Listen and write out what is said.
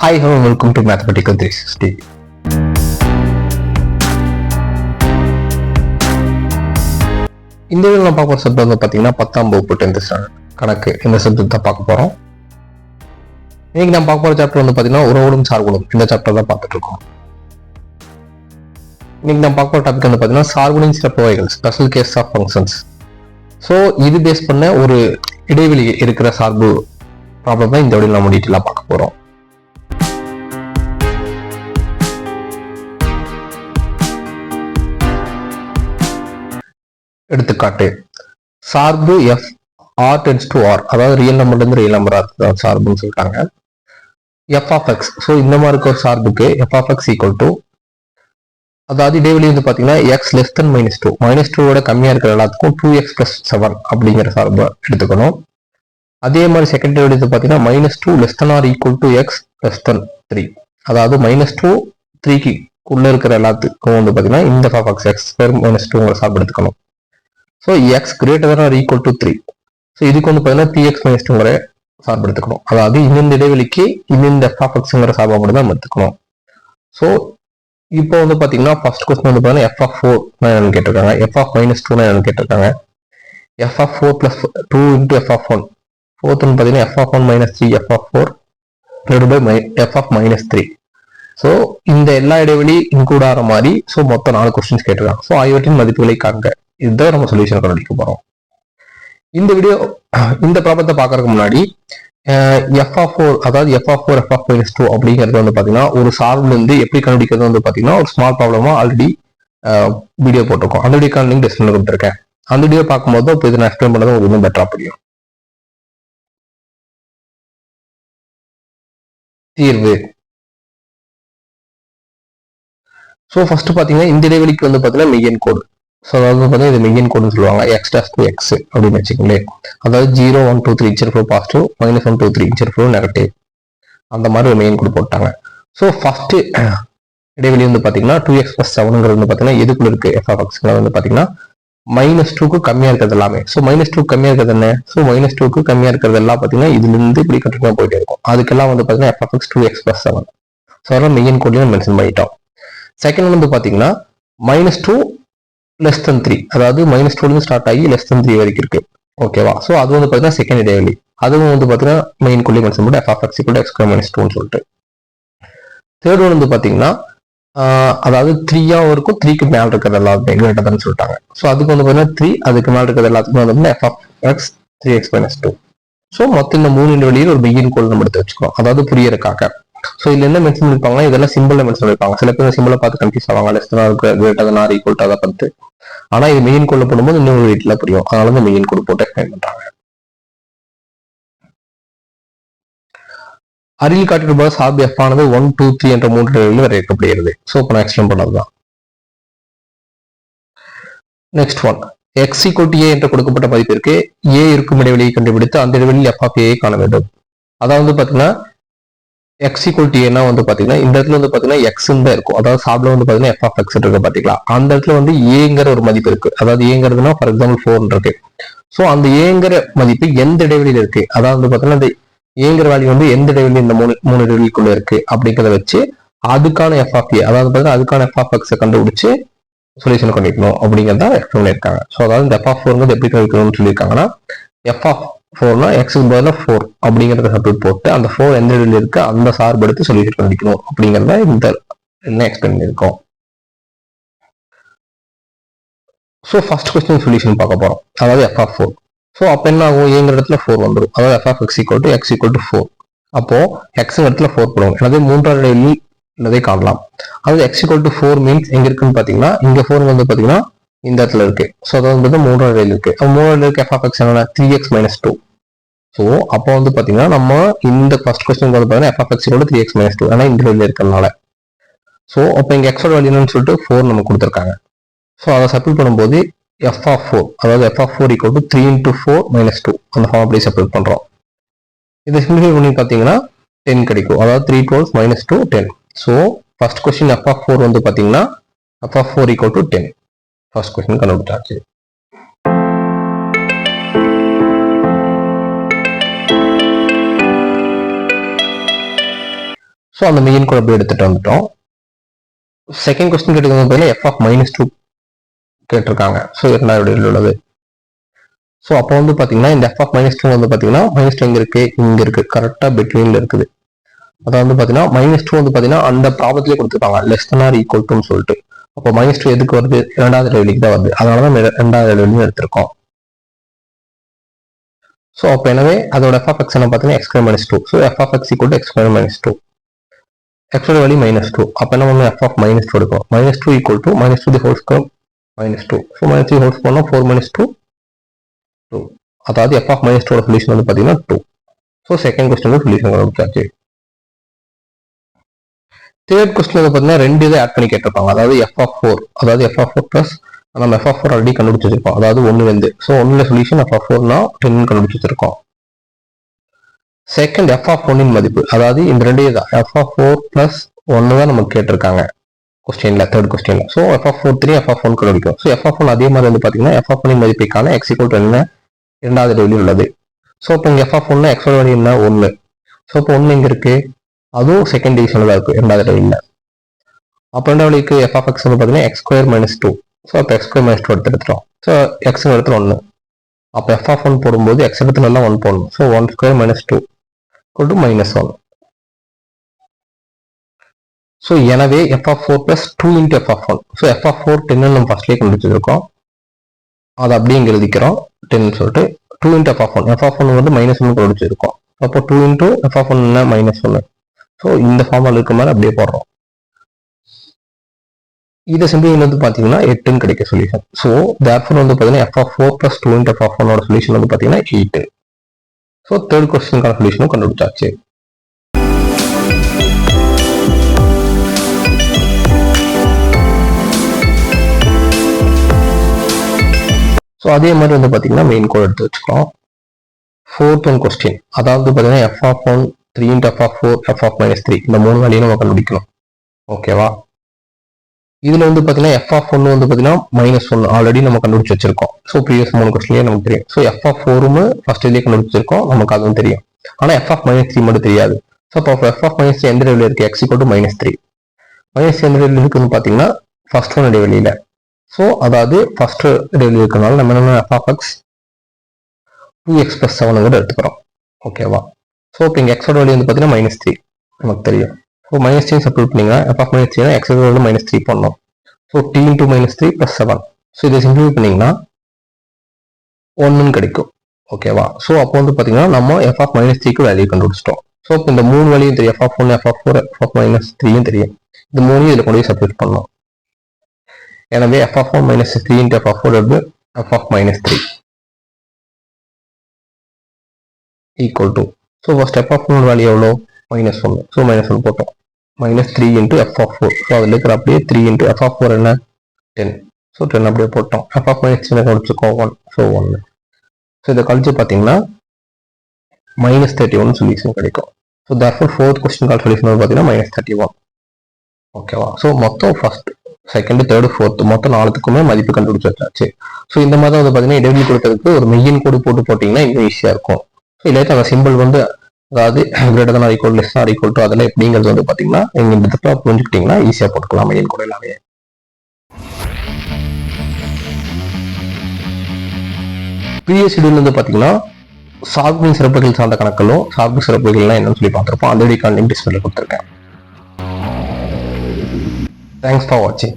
Hi hello welcome to mathematical three sixty இந்த video நான் பார்க்குற சப்ஜெக்ட் வந்து பார்த்தீங்கன்னா பத்தாம் வகுப்பு டென்த் ஸ்டாண்டர்ட் கணக்கு. இந்த சப்ஜெக்ட் தான் பார்க்க போகிறோம் இன்னைக்கு நான் பார்க்க போகிற சாப்டர் வந்து பார்த்தீங்கன்னா உறவுடும் சார்புகளும். இந்த சாப்டர் தான் பார்த்துட்டு இருக்கோம். இன்னைக்கு நான் பார்க்க போகிற டாபிக் வந்து பார்த்தீங்கன்னா சார்புகளின் சிறப்பு வகைகள் special case of functions so இது பேஸ் பண்ண ஒரு இடைவெளி இருக்கிற சார்பு ப்ராப்ளம் தான் இந்த வழியில் நம்ம டீட்டெயிலாக பார்க்க போகிறோம் எடுத்துக்காட்டு சார்பு F R tends to R அதாவது ரியல் நம்பர்லேருந்து ரியல் நம்பர் சார்புன்னு சொல்லிட்டாங்க எஃப் ஆஃப் எக்ஸ் ஸோ இந்த மாதிரி இருக்க ஒரு சார்புக்கு F of X equal to அதாவது இடைவெளி வந்து பார்த்தீங்கன்னா X less than minus two minus டூவோட கம்மியாக இருக்கிற எல்லாத்துக்கும் டூ எக்ஸ் ப்ளஸ் செவன் அப்படிங்கிற சார்பை எடுத்துக்கணும். அதே மாதிரி செகண்ட் இடைவெளி வந்து பார்த்தீங்கன்னா minus two less than or equal to x less than three அதாவது மைனஸ் டூ த்ரீக்கு உள்ள இருக்கிற எல்லாத்துக்கும் வந்து பார்த்தீங்கன்னா இந்த ஃபாஃப் எக்ஸ் எக்ஸ் மைனஸ் டூங்கிற சார்பு எடுத்துக்கணும். So X greater than or equal to three so இதுக்கு வந்து பார்த்தீங்கன்னா த்ரீ எக்ஸ் மைனஸ் டூங்கிற சார்பு எடுத்துக்கணும். அதாவது இந்தந்த இடைவெளிக்கு இந்த எஃப் ஆஃப் எக்ஸுங்கிற சார்பாக மட்டும் தான் எடுத்துக்கணும். ஸோ இப்போ வந்து பார்த்தீங்கன்னா ஃபர்ஸ்ட் கொஸ்டின் வந்து பார்த்தீங்கன்னா எஃப் ஆஃப் ஃபோர் என்னன்னு கேட்டிருக்காங்க. எஃப் ஆஃப் மைனஸ் டூ என்னன்னு கேட்டிருக்காங்க. F of four plus two into F of one fourth வந்து பார்த்தீங்கன்னா F of one minus three F of four by my F of minus three so இந்த எல்லா இடைவெளி include ஆகிற மாதிரி ஸோ மொத்தம் நாலு கொஸ்டின்ஸ் கேட்டிருக்காங்க. ஸோ ஆகியவற்றின் மதிப்புகளை காண்க. இதுதான் நம்ம சொல்யூஷன் கண்டுபிடிக்க போறோம். இந்த வீடியோ இந்த ப்ராப்ளத்தை பார்க்கறதுக்கு முன்னாடி எஃப் ஆஃப் ஃபோர் அதாவது F of four F of minus two அப்படிங்கிறது வந்து பார்த்தீங்கன்னா ஒரு சார்புல இருந்து எப்படி கண்டுபிடிக்கிறது வந்து பார்த்தீங்கன்னா ஒரு ஸ்மால் ப்ராப்ளமா ஆல்ரெடி வீடியோ போட்டிருக்கோம். அந்த வீடியோக்கான லிங்க் டிஸ்கிரிப்ஷனில் கொடுத்துருக்கேன். அந்த வீடியோ பார்க்கும்போது இப்போ இதை நான் எக்ஸ்பிளைன் பண்ணது உங்களுக்கு இன்னும் பெட்டரா புரியும். தீர்வு. ஸோ ஃபர்ஸ்ட் பார்த்தீங்கன்னா இந்த இடைவெளிக்கு வந்து பார்த்தீங்கன்னா மெய்யன் கோடு ஸோ அதாவது பார்த்தீங்கன்னா இது மெயின் கோடுன்னு சொல்லுவாங்க. எக்ஸ் டேஸ் டூ எக்ஸ் அப்படின்னு வச்சுக்கோங்களேன் அதாவது zero one two three integer flow positive minus one two three integer flow negative அந்த மாதிரி ஒரு மெயின் கோடு போட்டாங்க. ஸோ ஃபஸ்ட்டு இடைவெளி வந்து பார்த்தீங்கன்னா டூ எக்ஸ் ப்ளஸ் செவனுங்கிறது வந்து பார்த்தீங்கன்னா எதுக்குள்ள இருக்கு? எஃப் வந்து பார்த்தீங்கன்னா மைனஸ் டூக்கு கம்மியாக இருக்கிறது எல்லாமே. ஸோ மைனஸ் டூ கம்மியாக இருக்கிறது என்ன? ஸோ மைனஸ் டூக்கு கம்மியாக இருக்கிறது எல்லாம் பார்த்தீங்கன்னா இதுலேருந்து இப்படி கண்டினியூ போயிட்டே இருக்கும். அதுக்கெல்லாம் வந்து பார்த்தீங்கன்னா F X two X plus seven so அதெல்லாம் மெயின் கோட்லையும் மென்ஷன் பண்ணிட்டோம். செகண்ட் வந்து பார்த்தீங்கன்னா minus two less than three அதாவது மைனஸ் டூலேருந்து ஸ்டார்ட் ஆகி லெஸ் தென் த்ரீ வரைக்கும் இருக்கு. ஓகேவா ஸோ அது வந்து பார்த்தீங்கன்னா செகண்ட் இடைவெளி. அதுவும் வந்து பார்த்தீங்கன்னா மெயின் கொல்லி மென்ஷன் மட்டும் எஃப் ஆஃப் எக்ஸ் கூட எக்ஸ் மைனஸ் டூன்னு சொல்லிட்டு. தேர்ட் ஒன் வந்து பார்த்தீங்கன்னா அதாவது த்ரீயாகவும் இருக்கும் த்ரீக்கு மேலே இருக்கிறது எல்லாத்துமே கிரேட்டர்னு சொல்லிட்டாங்க. ஸோ அதுக்கு வந்து பார்த்தீங்கன்னா த்ரீ அதுக்கு மேலே இருக்கிறது எல்லாத்துக்குமே வந்து F of X three X minus two so மொத்தம் இந்த மூணு இடைவெளியில் ஒரு மெயின் கோல் நம்ம எடுத்து வச்சுக்கோம் அதாவது புரியறக்காக ஸோ இதுல என்ன மென்ஷன் பண்ணிருப்பாங்க இதெல்லாம் சிம்பிளில் மென்ஷன் பண்ணிருப்பாங்க சில பேர் சிம்பிளை பார்த்து கன்ஃபியூஸ் ஆவாங்க. Less greater than or equal அதை பார்த்து. ஆனா இது மெயின் கோல்ல போடும்போது இன்னொரு வீட்டுல புரியும். அதனால தான் மெயின் கோல் போட்டு எக்ஸ்பிளைன் பண்றாங்க. அருகில் காட்டியிருப்பது சாப் எஃப் ஆனது ஒன் டூ த்ரீ என்ற மூன்று நிலையில் வரையறுக்கப்படுகிறது ஸோ இப்போ நான் explain பண்ணதுதான். Next one X equal A என்று கொடுக்கப்பட்ட மதிப்பிற்கு ஏ இருக்கும் இடைவெளியை கண்டுபிடித்து அந்த இடைவெளியில் எஃப் ஆஃப் ஏ காண வேண்டும். அதாவது பார்த்தீங்கன்னா எக்ஸ் ஈக்குவல் வந்து பாத்தீங்கன்னா இந்த இடத்துல வந்து பாத்தீங்கன்னா எக்ஸ் தான் இருக்கும். அதாவது சாப்பிட வந்து பாத்தீங்கன்னா எஃப் ஆஃப் எக்ஸ் இருக்கு பாத்தீங்களா? அந்த இடத்துல வந்து ஏங்கிற ஒரு மதிப்பு இருக்கு. அதாவது ஏங்கிறதுனா ஃபார் எக்ஸாம்பிள் ஃபோர் இருக்கு. ஸோ அந்த ஏங்கிற மதிப்பு எந்த இடைவெளியில இருக்கு? அதாவது வந்து பாத்தீங்கன்னா இந்த ஏங்கிற வேல்யூ வந்து எந்த இடைவெளி இந்த மூணு மூணு இடைவெளிக்குள்ள இருக்கு? அப்படிங்கிறத வச்சு அதுக்கான எஃப் ஆஃப் ஏ அதாவது பாத்தீங்கன்னா அதுக்கான எஃப் ஆஃப் எக்ஸை கண்டுபிடிச்சு சொல்யூஷன் பண்ணிக்கணும். அப்படிங்கிறத எக்ஸ்பிளைன் பண்ணியிருக்காங்க. ஸோ அதாவது இந்த எஃப் ஆஃப் ஃபோர்ங்கிறது எப்படி கண்டுபிடிக்கணும்னு சொல்லியிருக்காங்கன்னா எஃப் ஆஃப் ஃபோர்னா எக்ஸுக்கு பதிலாக ஃபோர் அப்படிங்கிறத சப்ஸ்டியூட் போட்டு அந்த ஃபோர் எந்த இடத்துல இருக்கு அந்த சார்பு எடுத்து சொல்யூஷன் கண்டுபிடிக்கணும் அப்படிங்கிறத இந்த என்ன எக்ஸ்பிளைன் பண்ணியிருக்கோம். ஸோ ஃபர்ஸ்ட் கொஸ்டின் சொல்யூஷன் பார்க்க போகிறோம் அதாவது எஃப் ஆஃப் ஃபோர் ஸோ அப்போ என்ன ஆகும்? ஏங்கிற இடத்துல ஃபோர் வந்துடும் அதாவது F of X equal to X equal to four அப்போ எக்ஸ் இடத்துல ஃபோர் போடுவோம். எனவே மூன்றாவது இடைவெளி உள்ளதை காணலாம். அதாவது X equal to four means எங்க இருக்குன்னு பார்த்தீங்கன்னா இங்க ஃபோர் வந்து பார்த்தீங்கன்னா இந்த இடத்துல இருக்கு. ஸோ அதாவது வந்து மூன்றாவது இடைவெளி இருக்கு. மூன்றாவது இருக்கு எஃப் ஆஃப் எக்ஸ் என்ன three X minus two so அப்போ வந்து பார்த்தீங்கன்னா நம்ம இந்த ஃபர்ஸ்ட் கொஸ்டின் வந்து பார்த்தீங்கன்னா F of X three X minus two ஆனால் இந்த வெளியில் இருக்கிறதுனால. ஸோ அப்போ இங்கே எக்ஸோட என்னன்னு சொல்லிட்டு ஃபோர் நம்ம கொடுத்துருக்காங்க. ஸோ அதை சப்மிட் பண்ணும்போது எஃப் ஆஃப் ஃபோர் அதாவது F of four equal to three into four minus two அந்த ஃபார்ம் அப்படியே சப்மிட் பண்ணுறோம் இதை சிம்பிளிஃபை பண்ணி பார்த்தீங்கன்னா டென் கிடைக்கும். அதாவது three twelves minus two ten so first question F of four வந்து பார்த்தீங்கன்னா F of four equal to ten first question கண்டுபிடிச்சாச்சு ஸோ அந்த மெயின் கூட அப்படியே எடுத்துட்டு வந்துட்டோம். செகண்ட் கொஸ்டின் கேட்டது பதிலாக எஃப் ஆஃப் மைனஸ் டூ கேட்டிருக்காங்க. ஸோ இரண்டாவது உள்ளது ஸோ அப்போ வந்து பார்த்தீங்கன்னா இந்த எஃப் ஆஃப் மைனஸ் டூ வந்து பார்த்தீங்கன்னா மைனஸ் டூ எங்கே இருக்கு இங்கே இருக்கு. கரெக்டாக பிட்வீனில் இருக்குது. அதாவது வந்து பார்த்தீங்கன்னா மைனஸ் டூ வந்து பார்த்தீங்கன்னா அந்த ப்ராப்ளத்திலே கொடுத்துருக்காங்க. லெஸ் தன் ஆர் ஈக்குவல் டுன்னு சொல்லிட்டு. அப்போ மைனஸ் டூ எதுக்கு வருது? இரண்டாவது இடைவெளிக்கு தான் வருது. அதனால தான் ரெண்டாவது லெவலையும் எடுத்திருக்கோம். ஸோ அப்போ எனவே அதோட எஃப் ஆஃப் எக்ஸ் என்ன பார்த்தீங்கன்னா X minus two so F of X equal to X minus two எக்ஸோட வழி மைனஸ் டூ அப்போ என்ன பண்ணுவோம் எஃப் ஆஃப் மைனஸ் டூ எடுக்கும். Minus two equal to minus two the whole square minus two so minus three whole பண்ணால் four minus two two அதாவது F of minus டூட solution வந்து பார்த்தீங்கன்னா two so second question solution கொடுத்தாச்சு third question வந்து பார்த்தீங்கன்னா ரெண்டு இதை ஆட் பண்ணி கேட்டிருப்பாங்க அதாவது எஃப் ஆஃப் ஃபோர் அதாவது எஃப் ஆஃப் ஃபோர் ப்ளஸ் நம்ம எஃப் ஆஃப் ஃபோர் ஆல்ரெடி கண்டுபிடிச்சு வச்சிருக்கோம் அதாவது ஒன்று வந்து ஸோ ஒன்றில் சொல்யூஷன் எஃப் ஆஃப் ஃபோர்னா டென் கண்டுபிடிச்சு வச்சிருக்கோம் செகண்ட் எஃப் ஆஃப் ஒன்னின் மதிப்பு அதாவது இந்த ரெண்டே தான் எஃப் ஆஃப் ஃபோர் ப்ளஸ் ஒன்று தான் நமக்கு கேட்டிருக்காங்க கொஸ்டின்ல தேர்ட் கொஸ்டின்ல so f of four three f of one கண்டுபிடிக்கும் ஸோ எஃப் ஆஃப் ஒன் அதே மாதிரி வந்து பார்த்தீங்கன்னா எஃப் ஆஃப் ஒன்னின் மதிப்பைக்கான எக்ஸ் ஈக்குவல் என்ன இரண்டாவது டெய்லி உள்ளது ஸோ இப்போ இங்கே எஃப் ஆஃப் ஒன்று எக்ஸோட வேல்யூ என்ன ஒன்று ஸோ இப்போ ஒன்று இங்கே இருக்குது அதுவும் செகண்ட் டிவிஷனில் தான் இருக்கும் இரண்டாவது டெய்லியில் அப்போ ரெண்டாவது எஃப்எஃப் எஃப் ஆஃப் எக்ஸ் வந்து பார்த்தீங்கன்னா X square minus two so அப்போ எக்ஸ் ஸ்கொயர் மைனஸ் டூ எடுத்து எடுத்துட்டோம். ஸோ எக்ஸ் எடுத்து ஒன்று அப்போ எஃப் ஆஃப் ஒன் போடும்போது எக்ஸ் எடுத்து நல்லா ஒன் போடணும். So one square minus two to minus one so எனவே F of four plus two into F of one so F of four டென்னு நம்ம ஃபர்ஸ்ட்லேயே கண்டுபிடிச்சிருக்கோம். அதை அப்படியே இங்கே எழுதிக்கிறோம். டென்னு சொல்லிட்டு two into F of one F of one வந்து மைனஸ் ஒன்று கண்டுபிடிச்சிருக்கோம். அப்போ two into F of one என்ன? மைனஸ் ஒன்று ஸோ இந்த ஃபார்மல் இருக்க மாதிரி அப்படியே போடுறோம். இதை சிம்பிள் வந்து பார்த்தீங்கன்னா எட்டுன்னு கிடைக்க சொல்யூஷன் ஸோ தேர்ஃபோர் வந்து பார்த்தீங்கன்னா f of four plus two int F of ஒன்னோட சொல்யூஷன் வந்து பார்த்தீங்கன்னா எயிட் ஸோ தேர்ட் கொஸ்டினுக்கான சொல்யூஷனும் கண்டுபிடிச்சாச்சு. ஸோ அதே மாதிரி வந்து பார்த்தீங்கன்னா மெயின் கோட் எடுத்து வச்சுக்கிறோம். ஃபோர்த் ஒன் கொஸ்டின் அதாவது பார்த்தீங்கன்னா F of one three into F of four F of minus three இந்த மூணு வேலையும் நம்ம கண்டுபிடிக்கணும். ஓகேவா இதில் வந்து பார்த்தீங்கன்னா எஃப் ஆஃப் ஒன்று வந்து பார்த்தீங்கன்னா மைனஸ் ஒன்று ஆல்ரெடி நம்ம கண்டுபிடிச்சு வச்சிருக்கோம். ஸோ ப்ரீவியஸ் மூணு கொஸ்டின்லேயே நமக்கு தெரியும். ஸோ எஃப் ஆஃப் ஃபோரும் ஃபர்ஸ்ட் இதுலேயே கண்டுபிடிச்சிருக்கோம். நமக்கு அதுவும் தெரியும். ஆனால் எஃப் ஆஃப் மைனஸ் த்ரீ மட்டும் தெரியாது. ஸோ அப்போ எஃப் ஆஃப் மைனஸ் எந்த லெவலில் இருக்கு? X equal minus three minus எந்த லெவலில் இருக்குன்னு பார்த்தீங்கன்னா ஃபர்ஸ்ட் ஒன் இடைவெளியில். ஸோ அதாவது ஃபர்ஸ்ட் இடைவெளி இருக்கிறதுனால நம்ம என்ன F of X two X plus seven கூட எடுத்துக்கிறோம். ஓகேவா ஸோ இப்போ இங்கே எக்ஸோட வேல்யூ வந்து பார்த்தீங்கன்னா மைனஸ் த்ரீ நமக்கு தெரியும். ஸோ மைனஸ் த்ரீ சப்ளூட் பண்ணீங்கன்னா எஃப் ஆஃப் மைனஸ் த்ரீனா எக்ஸோட வேல்யூ மைனஸ் த்ரீ பண்ணோம் so D into minus three plus seven so இதை சிம்பிளிஃபை பண்ணிங்கன்னா ஒன்றுன்னு கிடைக்கும். ஓகேவா ஸோ அப்போ வந்து பார்த்தீங்கன்னா நம்ம எஃப் ஆஃப் மைனஸ் த்ரீக்கு வேல்யூ கண்டுபிடிச்சிட்டோம். ஸோ இப்போ இந்த மூணு வழியும் தெரியும். F of one F of four F of minus த்ரீயும் தெரியும். இந்த மூணையும் இதில் கொண்டு போய் சப்ளூட் பண்ணணும். எனவே F of one minus three into F of four வந்து F of minus three equal to so first F of one value எவ்வளோ மைனஸ் ஒன்று ஸோ மைனஸ் ஒன் போட்டோம். Minus three into F of four so அதில் இருக்கிற அப்படியே three into F of four என்ன? Ten so ten அப்படியே போட்டோம். F of minus சின்ன கழிச்சுக்கோ ஒன் ஸோ ஒன்று ஸோ இதை கழிச்சு பார்த்தீங்கன்னா மைனஸ் தேர்ட்டி ஒன் சொல்யூஷன் கிடைக்கும். ஸோ தர்ஃபோர் ஃபோர்த் கொஸ்டின் கால் சொல்யூஷன் வந்து பார்த்தீங்கன்னா மைனஸ் தேர்ட்டி ஒன் ஓகேவா ஸோ மொத்தம் ஃபர்ஸ்ட் செகண்ட் தேர்டு ஃபோர்த்து மொத்தம் நாலுத்துக்குமே மதிப்பு கண்டுபிடிச்சு வச்சாச்சு. ஸோ இந்த மாதிரி வந்து பார்த்தீங்கன்னா இடைவெளி கொடுத்ததுக்கு ஒரு மெய்யின் கோடு போட்டு போட்டிங்கன்னா இன்னும் ஈஸியாக இருக்கும். ஸோ அந்த சிம்பிள் வந்து அதாவது greater than equal less or equal to அதெல்லாம் எப்படிங்கிறது வந்து பார்த்தீங்கன்னா நீங்கள் இந்த இடத்துல புரிஞ்சுக்கிட்டீங்கன்னா ஈஸியாக போட்டுக்கலாம் மெயின் கூட எல்லாமே. ப்ரீவியஸ் ஷெடியூல் வந்து பார்த்தீங்கன்னா சார்பின் சிறப்புகள் சார்ந்த கணக்களும் சார்பு சிறப்புகள்லாம் என்னன்னு சொல்லி பார்த்துருப்போம். ஆல்ரெடி வீடியோ லிங்க் டிஸ்பிளே கொடுத்துருக்கேன். தேங்க்ஸ் ஃபார் வாட்சிங்